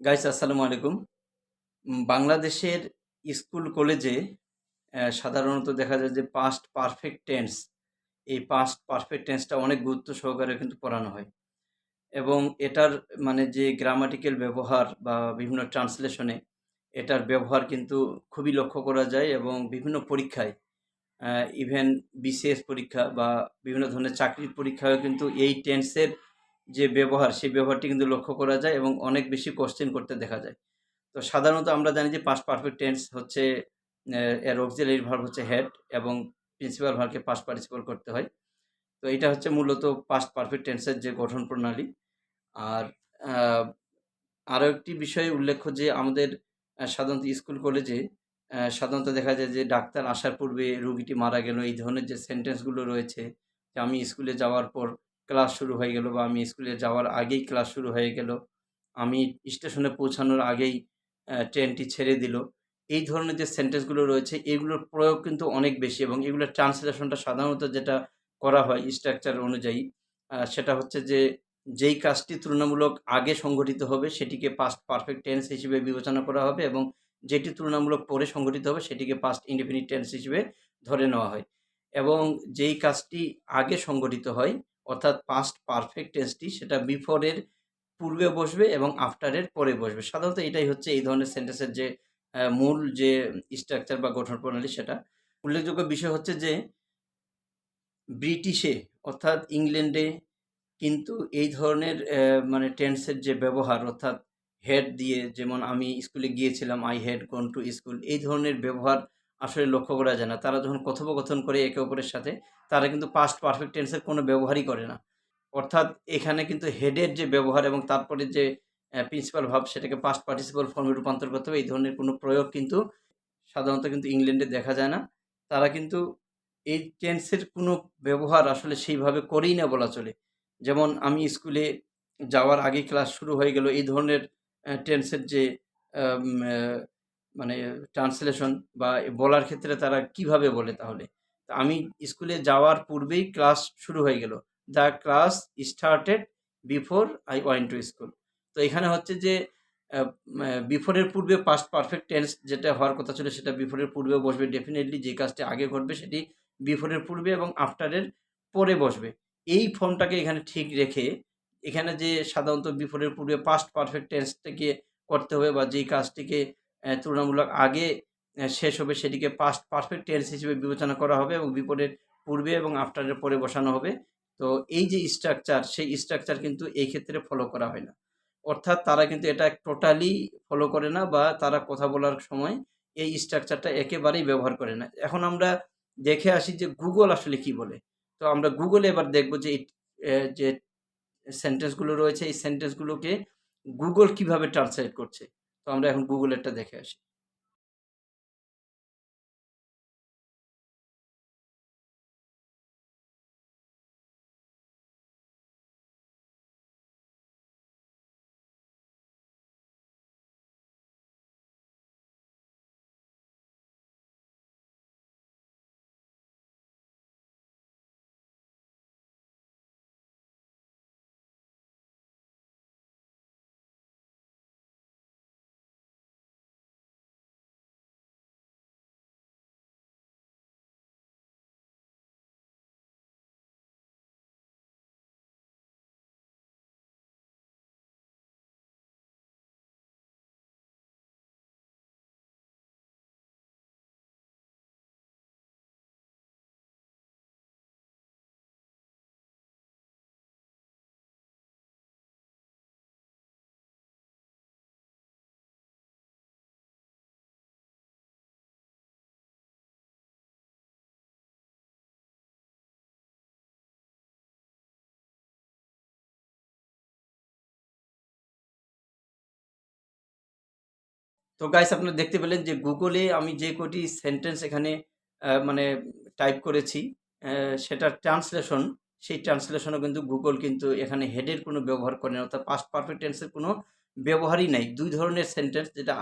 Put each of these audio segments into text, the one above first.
Guys আসসালামু আলাইকুম। বাংলাদেশের স্কুল, কলেজে সাধারণত দেখা যায় যে পাস্ট পারফেক্ট টেন্স এই পাস্ট পারফেক্ট টেন্সটা অনেক গুরুত্ব সহকারে কিন্তু পড়ানো হয়। এবং এটার মানে যে গ্রামাটিক্যাল ব্যবহার বা বিভিন্ন ট্রান্সলেশনে এটার ব্যবহার কিন্তু খুবই লক্ষ্য করা যায় এবং বিভিন্ন পরীক্ষায় ইভেন বিসিএস পরীক্ষা বা বিভিন্ন ধরনের চাকরির পরীক্ষায়ও কিন্তু এই টেন্সের যে ব্যবহার, সেই ব্যবহারটি কিন্তু লক্ষ্য করা যায় এবং অনেক বেশি কোশ্চেন করতে দেখা যায়। তো সাধারণত আমরা জানি যে পাস্ট পারফেক্ট টেন্স হচ্ছে এর অক্সিলারি ভার্ব হচ্ছে হেড এবং প্রিন্সিপাল ভার্বকে পাস্ট পার্টিসিপাল করতে হয়। তো এটা হচ্ছে মূলত পাস্ট পারফেক্ট টেন্সের যে গঠন প্রণালী। আর আরও একটি বিষয় উল্লেখ্য যে আমাদের সাধারণত স্কুল, কলেজে সাধারণত দেখা যায় যে ডাক্তার আসার পূর্বে রোগীটি মারা গেল, এই ধরনের যে সেন্টেন্সগুলো রয়েছে, যে আমি স্কুলে যাওয়ার পর ক্লাস শুরু হয়ে গেল বা আমি স্কুলে যাওয়ার আগেই ক্লাস শুরু হয়ে গেল। আমি স্টেশনে পৌঁছানোর আগেই ট্রেনটি ছেড়ে দিল। এই ধরনের যে সেন্টেন্সগুলো রয়েছে, এগুলোর প্রয়োগ কিন্তু অনেক বেশি এবং এগুলোর ট্রান্সলেশনটা সাধারণত যেটা করা হয় স্ট্রাকচার অনুযায়ী সেটা হচ্ছে যে যেই কাজটি তুলনামূলক আগে সংঘটিত হবে, সেটিকে পাস্ট পারফেক্ট টেন্স হিসেবে বিবেচনা করা হবে এবং যেটি তুলনামূলক পরে সংঘটিত হবে, সেটিকে পাস্ট ইনডিফিনিট টেন্স হিসেবে ধরে নেওয়া হয়। এবং যেই কাজটি আগে সংঘটিত হয় অর্থাৎ পাস্ট পারফেক্ট টেন্সটি সেটা বিফোরের পূর্বে বসবে এবং আফটারের পরে বসবে। সাধারণত এটাই হচ্ছে এই ধরনের সেন্টেন্সের যে মূল যে স্ট্রাকচার বা গঠন প্রণালী সেটা। উল্লেখযোগ্য বিষয় হচ্ছে যে, ব্রিটিশে অর্থাৎ ইংল্যান্ডে কিন্তু এই ধরনের মানে টেন্সের যে ব্যবহার অর্থাৎ হেড দিয়ে যেমন আমি স্কুলে গিয়েছিলাম I had gone to school এই ধরনের ব্যবহার আসলে লক্ষ্য করা যায় না। তারা যখন কথোপকথন করে একে অপরের সাথে, তারা কিন্তু পাস্ট পারফেক্ট টেন্সের কোনো ব্যবহারই করে না। অর্থাৎ এখানে কিন্তু হেডের যে ব্যবহার এবং তারপরে যে প্রিন্সিপাল ভাব সেটাকে পাস্ট পার্টিসিপাল ফর্মে রূপান্তর করতে হবে, এই ধরনের কোনো প্রয়োগ কিন্তু সাধারণত কিন্তু ইংল্যান্ডে দেখা যায় না। তারা কিন্তু এই টেন্সের কোনো ব্যবহার আসলে সেইভাবে করেই না বলা চলে। যেমন আমি স্কুলে যাওয়ার আগে ক্লাস শুরু হয়ে গেল, এই ধরনের টেন্সের যে মানে ট্রান্সলেশন বা বলার ক্ষেত্রে তারা কীভাবে বলে তাহলে? আমি স্কুলে যাওয়ার পূর্বেই ক্লাস শুরু হয়ে গেল। The class started before I went to school তো এখানে হচ্ছে যে বিফোরের পূর্বে পাস্ট পারফেক্ট টেন্স যেটা হওয়ার কথা ছিল সেটা বিফোরের পূর্বে বসবে। ডেফিনেটলি যে কাজটি আগে ঘটবে সেটি বিফোরের পূর্বে এবং আফটারের পরে বসবে। এই ফর্মটাকে এখানে ঠিক রেখে এখানে যে সাধারণত বিফোরের পূর্বে পাস্ট পারফেক্ট টেন্সটাকে করতে হবে বা যেই কাজটিকে তুলনামূলক আগে শেষ হবে সেটিকে পাস্ট পারফেক্ট টেন্স হিসেবে বিবেচনা করা হবে এবং বিপদের পূর্বে এবং আফটারের পরে বসানো হবে। তো এই যে স্ট্রাকচার সেই স্ট্রাকচার কিন্তু এই ক্ষেত্রে ফলো করা হয় না। অর্থাৎ তারা কিন্তু এটা টোটালি ফলো করে না বা তারা কথা বলার সময় এই স্ট্রাকচারটা একেবারেই ব্যবহার করে না। এখন আমরা দেখে আসি যে গুগল আসলে কি বলে। তো আমরা গুগলে এবার দেখব যে যে সেন্টেন্সগুলো রয়েছে, এই সেন্টেন্সগুলোকে গুগল কীভাবে ট্রান্সলেট করছে। তো আমরা এখন গুগলেরটা দেখে আসি। তো গাইস আপনারা দেখতে পেলেন যে গুগলে আমি যে কটি সেন্টেন্স এখানে মানে টাইপ করেছি সেটার ট্রান্সলেশন সেই ট্রান্সলেশনও কিন্তু গুগল কিন্তু এখানে হেডের কোনো ব্যবহার করে না, অর্থাৎ পাস্ট পারফেক্ট টেন্সের কোনো ব্যবহারই নাই। দুই ধরনের সেন্টেন্স যেটা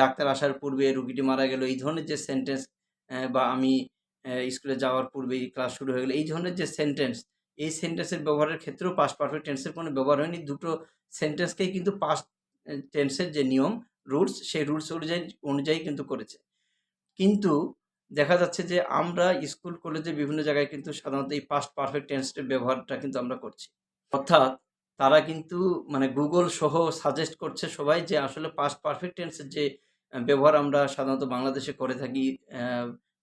ডাক্তার আসার পূর্বে রুগীটি মারা গেল, এই ধরনের যে সেন্টেন্স বা আমি স্কুলে যাওয়ার পূর্বেই ক্লাস শুরু হয়ে গেলো, এই ধরনের যে সেন্টেন্স এই সেন্টেন্সের ব্যবহারের ক্ষেত্রেও পাস্ট পারফেক্ট টেন্সের কোনো ব্যবহার হয়নি। দুটো সেন্টেন্সকেই কিন্তু পাস্ট টেন্সের যে নিয়ম রুলস সেই রুলস অনুযায়ী অনুযায়ী কিন্তু করেছে। কিন্তু দেখা যাচ্ছে যে আমরা স্কুল, কলেজে বিভিন্ন জায়গায় কিন্তু সাধারণত এই পাস্ট পারফেক্ট টেন্সের ব্যবহারটা কিন্তু আমরা করছি। অর্থাৎ তারা কিন্তু মানে গুগল সহ সাজেস্ট করছে সবাই যে আসলে পাস্ট পারফেক্ট টেন্সের যে ব্যবহার আমরা সাধারণত বাংলাদেশে করে থাকি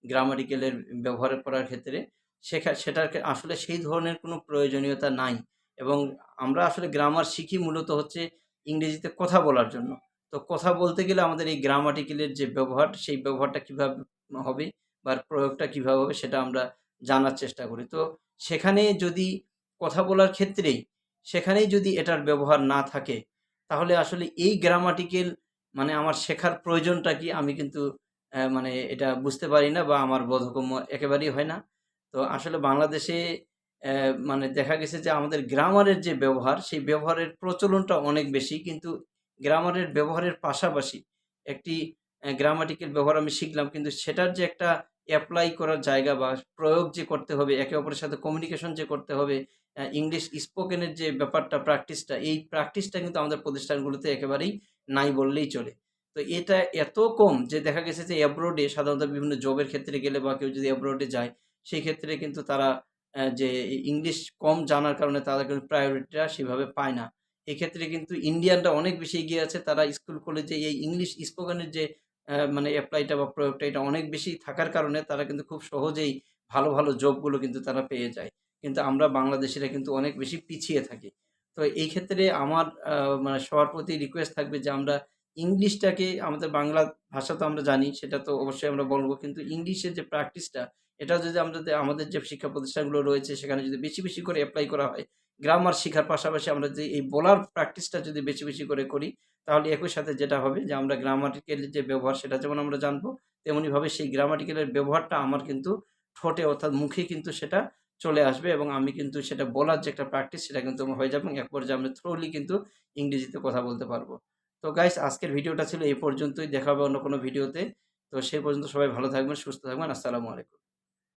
গ্রামাটিক্যালের ব্যবহার করার ক্ষেত্রে, সেখা সেটার আসলে সেই ধরনের কোনো প্রয়োজনীয়তা নাই। এবং আমরা আসলে গ্রামার শিখি মূলত হচ্ছে ইংরেজিতে কথা বলার জন্য। তো কথা বলতে গেলে আমাদের এই গ্রামাটিক্যালের যে ব্যবহার, সেই ব্যবহারটা কীভাবে হবে বা প্রয়োগটা কীভাবে হবে সেটা আমরা জানার চেষ্টা করি। তো সেখানে যদি কথা বলার ক্ষেত্রেই, সেখানেই যদি এটার ব্যবহার না থাকে, তাহলে আসলে এই গ্রামাটিক্যাল মানে আমার শেখার প্রয়োজনটা কি আমি কিন্তু মানে এটা বুঝতে পারি না বা আমার বোধগম্য একেবারেই হয় না। তো আসলে বাংলাদেশে মানে দেখা গেছে যে আমাদের গ্রামারের যে ব্যবহার, সেই ব্যবহারের প্রচলনটা অনেক বেশি, কিন্তু গ্রামারের ব্যবহারের পাশাপাশি একটি গ্রামাটিক্যাল ব্যবহার আমি শিখলাম, কিন্তু সেটার যে একটা অ্যাপ্লাই করার জায়গা বা প্রয়োগ যে করতে হবে, একে অপরের সাথে কমিউনিকেশন যে করতে হবে ইংলিশ স্পোকেনের যে ব্যাপারটা প্র্যাকটিসটা এই প্র্যাকটিসটা কিন্তু আমাদের প্রতিষ্ঠানগুলোতে একেবারেই নাই বললেই চলে। তো এটা এত কম যে দেখা গেছে যে অ্যাব্রোডে সাধারণত বিভিন্ন জবের ক্ষেত্রে গেলে বা কেউ যদি অ্যাব্রোডে যায়, সেই ক্ষেত্রে কিন্তু তারা যে ইংলিশ কম জানার কারণে তারা কিন্তু প্রায়োরিটিটা সেভাবে পায় না। এক্ষেত্রে কিন্তু ইন্ডিয়ানরা অনেক বেশি এগিয়ে আছে। তারা স্কুল, কলেজে এই ইংলিশ স্পোকেনের যে মানে অ্যাপ্লাইটা বা প্রয়োগটা, এটা অনেক বেশি থাকার কারণে তারা কিন্তু খুব সহজেই ভালো ভালো জবগুলো কিন্তু তারা পেয়ে যায়। কিন্তু আমরা বাংলাদেশিরা কিন্তু অনেক বেশি পিছিয়ে থাকি। তো এই ক্ষেত্রে আমার মানে সবার প্রতি রিকোয়েস্ট থাকবে যে আমরা ইংলিশটাকে, আমাদের বাংলা ভাষা তো আমরা জানি, সেটা তো অবশ্যই আমরা বলব। কিন্তু ইংলিশের যে প্র্যাকটিসটা এটা যদি আমরা আমাদের যে শিক্ষা প্রতিষ্ঠানগুলো রয়েছে, সেখানে যদি বেশি বেশি করে অ্যাপ্লাই করা হয় গ্রামার শেখার পাশাপাশি আমরা যদি এই বলার প্র্যাকটিসটা যদি বেশি বেশি করে করি, তাহলে একই সাথে যেটা হবে যে আমরা গ্রামাটিক্যালের যে ব্যবহার, সেটা যেমন আমরা জানব, তেমনিভাবে সেই গ্রামাটিক্যালের ব্যবহারটা আমার কিন্তু ঠোঁটে, অর্থাৎ মুখে কিন্তু সেটা চলে আসবে এবং আমি কিন্তু সেটা বলার যে একটা প্র্যাকটিস সেটা কিন্তু হয়ে যাবে এবং এক পর্যায়ে আমি থ্রোলি কিন্তু ইংরেজিতে কথা বলতে পারব। তো গাইস আজকের ভিডিওটা ছিল এই পর্যন্তই। দেখা হবে অন্য কোনো ভিডিওতে। তো সেই পর্যন্ত সবাই ভালো থাকবেন, সুস্থ থাকবেন। আসসালামু আলাইকুম।